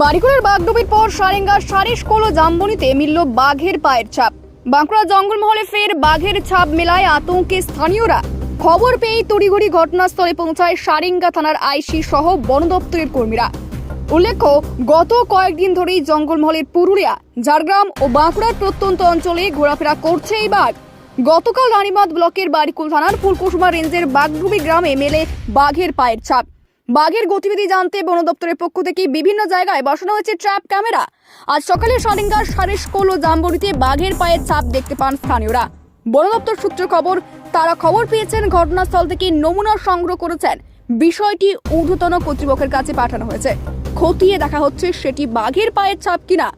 বাড়িকুলের বাগডুবির পর সারেঙ্গার সারিশকোল ও জাম্বনিতে মিলল বাঘের পায়ের ছাপ। বাঁকুড়া জঙ্গলমহলে ফের বাঘের ছাপ মেলায় আতঙ্কে স্থানীয়রা। খবর পেয়েই তড়িঘড়ি ঘটনাস্থলে পৌঁছায় সারেঙ্গা থানার আইসি সহ বন দপ্তরের কর্মীরা। উল্লেখ্য, গত কয়েকদিন ধরেই জঙ্গলমহলের পুরুলিয়া, ঝাড়গ্রাম ও বাঁকুড়ার প্রত্যন্ত অঞ্চলে ঘোরাফেরা করছে এই বাঘ। গতকাল রানীবাঁধ ব্লকের বাড়িকুল থানার ফুলকুসুমা রেঞ্জের বাগডুবি গ্রামে মেলে বাঘের পায়ের ছাপ। বাঘের গতিবিধি জানতে বন দপ্তরের পক্ষ থেকে বিভিন্ন জায়গায় বসানো হয়েছে ট্র্যাপ ক্যামেরা। আজ সকালে সারেঙ্গার সারেশকোল ও জাম্বরিতে বাঘের পায়ের ছাপ দেখতে পান স্থানীয়রা। বন দপ্তর সূত্রে খবর, তারা খবর পেয়েছেন, ঘটনাস্থল থেকে নমুনা সংগ্রহ করেছেন। বিষয়টি ঊর্ধ্বতন কর্তৃপক্ষের কাছে পাঠানো হয়েছে। খতিয়ে দেখা হচ্ছে সেটি বাঘের পায়ের ছাপ কিনা।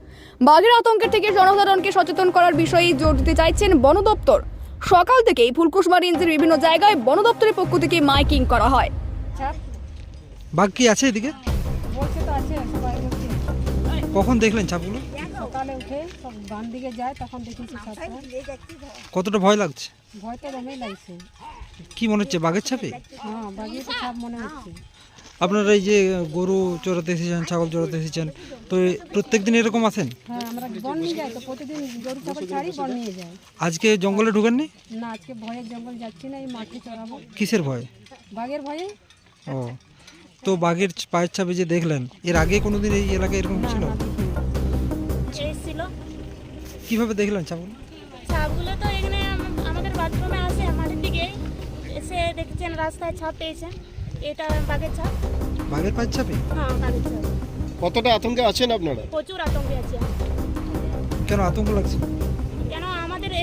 বাঘের আতঙ্কের থেকে জনসাধারণকে সচেতন করার বিষয়ে জোর দিতে চাইছেন বন দপ্তর সকাল থেকেই ফুলকুসমা রেঞ্জের বিভিন্ন জায়গায় বন দপ্তরের পক্ষ থেকে মাইকিং করা হয়। বাঘ কি আছে এদিকে? তো আছে কখন দেখলেন ছাপগুলো? সকালে উঠে সব বান দিকে যায় তখন দেখেছি কতটা ভয় লাগছে? ভয় তো দমেই লাগছে। কি মনে হচ্ছে বাঘের ছাপে? হ্যাঁ ছাপ মনে হচ্ছে। আপনারা এই যে গরু চড়াতে এসেছেন ছাগল চড়াতে এসেছেন তো প্রত্যেক দিন এরকম আসেন হ্যাঁ আজকে জঙ্গলে ঢুকেননি? না আজকে ভয়ের জঙ্গল যাচ্ছি না এই মাঠে চড়াবো। কিসের ভয়? বাঘের ভয়ে? ও। তো বাঘের পায়ের ছাপে যে দেখলেন এর আগে কোনোদিন এই এলাকায় এরকম ছিল। এসেছিল কীভাবে দেখলেন ছাপগুলো? ছাপগুলো তো এখানে আমাদের বাথরুমে আসে মাঠের দিকে। এসে দেখছেন রাস্তায় ছাপ পেয়েছেন। এটা বাঘের ছাপ। বাঘের পায়ের ছাপে? হ্যাঁ বাঘের ছাপ। কতটা আতঙ্কে আছেন আপনারা? প্রচুর আতঙ্কে আছে কেন আতঙ্ক লাগছে? আমাদের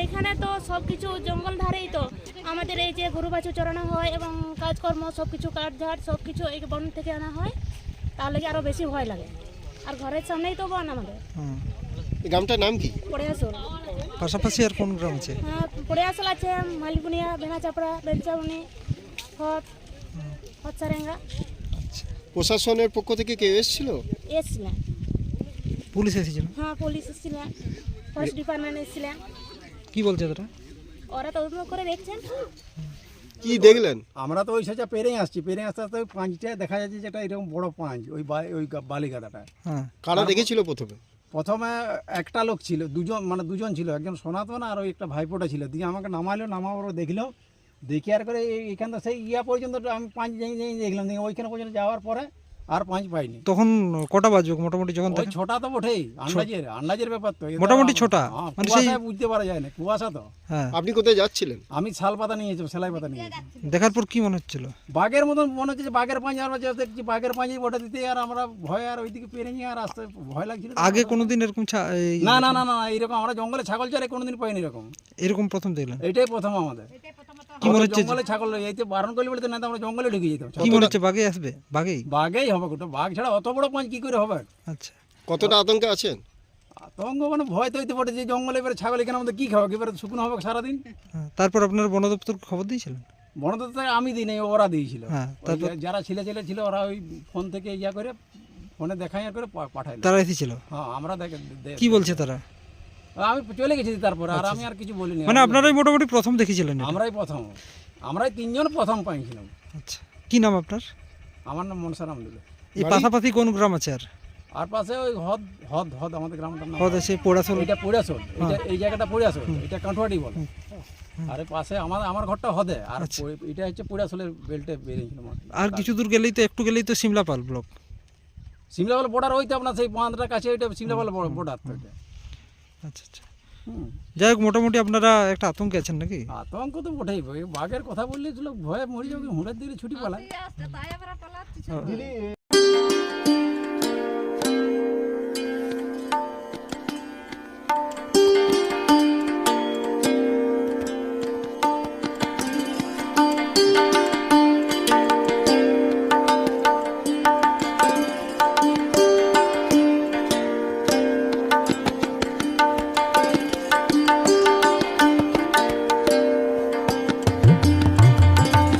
এখানে তো সব কিছু জঙ্গল ধারেই তো। আমাদের এই যে গরু বাছু চড়ানো হয় এবং কাজকর্ম সব কিছু কাঠঝাড় সব কিছু এই বন থেকে আনা হয়। তাহলে কি আরও বেশি ভয় লাগে? আর ঘরের সামনেই তো বন আমাদের। গ্রামটার নাম কি? পড়ে আসল পাশাপাশি আর কোন গ্রাম আছে? হ্যাঁ পড়ে আসল আছে মালিকুনিয়া ভেঙা চাপড়া বেঞ্চাউনি হট হটসারেঙ্গা আচ্ছা। প্রশাসনের পক্ষ থেকে কেউ এসেছিল? এসছিলেন। পুলিশ এসেছিল? হ্যাঁ পুলিশ এসেছিলেন। ফরেস্ট ডিপার্টমেন্ট এসেছিলেন। কি বলছে তারা ওরা তদন্ত করে দেখছেন। কি দেখলেন? আমরা তো ওই সাজা পেরেই আসছি। পেরে আসতে আসতে পাঁচটা দেখা যাচ্ছে যেটা এরকম বড় পাঁচ ওই বা- ওই গা- বালিগাদাটা হ্যাঁ। কারা দেখেছিল প্রথমে? প্রথমে একটা লোক ছিল দুজন মানে দুজন ছিল একজন সনাতন আর ওই একটা ভাইপোটা ছিল। দিয়ে আমাকে নামালো নামাবার দেখল। দেখে আর করে এই- এইখান থেকে সেই ইয়া পর্যন্ত আমি পাঁচ যাই যাই দেখলাম। দিয়ে ওইখানে পর্যন্ত যাওয়ার পরে আর পাঁচ পাইনি। তখন কটা বাজবে মোটামুটি যখন ওই ছোটা তো বটেই আন্দাজের আন্দাজের ব্যাপার তো মোটামুটি ছোটা? হ্যাঁ, মানে সেই- বুঝতে পারা যায় না কুয়াশা তো। হ্যাঁ। আপনি কোথায় যাচ্ছিলেন? আমি শাল পাতা নিয়েছি সেলাই পাতা নিয়েছি দেখার পর কি মনে হচ্ছিল? বাঘের মতন মনে হচ্ছে বাঘের পাঁচ আমরা যা দেখছি বাঘের পাঁচে ওটা দিতে আর আমরা ভয় আর ওইদিকে পেরে নিয়ে আর আসতে ভয় লাগছিল আগে কোনোদিন এরকম না না না না এইরকম আমরা জঙ্গলে ছাগল চড়ে কোনোদিন পাইনি এরকম। এরকম প্রথম দেখলাম। এটাই প্রথম আমাদের। কি মনে হচ্ছে জঙ্গলে ছাগল এইতে বারণ করলে বলতে না আমরা জঙ্গলে ঢুকে যেতাম। কি মনে হচ্ছে বাঘে আসবে? বাঘেই? বাঘেই হবে গোটা বাঘ ছাড়া অত বড় পাঁচ কি করে হবে? আচ্ছা। কতটা আতঙ্কে আছেন? আতঙ্ক মানে ভয় তো হইতে পারে যে জঙ্গলে এবারে ছাগল এখানে আমাদের কি খাওয়া এবারে শুকনো হবে সারাদিন। হ্যাঁ, তারপর আপনারা বন দপ্তর খবর দিয়েছিলেন? বনদপ্তর আমি দিই নাই ওরা দিয়েছিল। হ্যাঁ, তারপর? যারা ছেলে ছেলে ছিল ওরা ওই ফোন থেকে ইয়া করে ফোনে দেখাই করে পা- পাঠাইলো। তারা এসেছিল? হ্যাঁ আমরা দেখে কি বলছে তারা? আমি চলে গেছি তারপর আর আমি আর কিছু বলিনি। মানে আপনারাই মোটামুটি প্রথম দেখেছিলেন আমরাই প্রথম। আমরাই তিনজন প্রথম পাইছিলাম। আচ্ছা কি নাম আপনার? আমার নাম মনসারাম দিল এই পাশাপাশি কোন গ্রাম আছে আর? আর পাশে ওই হদ হদ হদ আমাদের গ্রামটার নাম হদ আছে পোড়াশোল। এটা পড়িয়াশোল হ্যাঁ। এটা এই জায়গাটা পড়িয়াশোল এটা কাঁঠুয়াটি বল। আর পাশে আমার আমার ঘরটা হদে। আর আচ্ছা। এটা হচ্ছে পড়িয়াশোলের বেল্টে বেরিয়েছিল আর কিছু দূর গেলেই তো একটু গেলেই তো সিমলাপাল ব্লক। সিমলাপাল বর্ডার ওইতে আপনার সেই বাঁধটার কাছে ওইটা সিমলাপাল বর্ডার তো এটা আচ্ছা আচ্ছা। যাই হোক মোটামুটি আপনারা একটা আতঙ্কে আছেন নাকি? আতঙ্ক তো বটেই ভাই। বাঘের কথা বললে ছিল ভয়ে মরে যাবে হুঁড়ের দিকে ছুটি পালায়।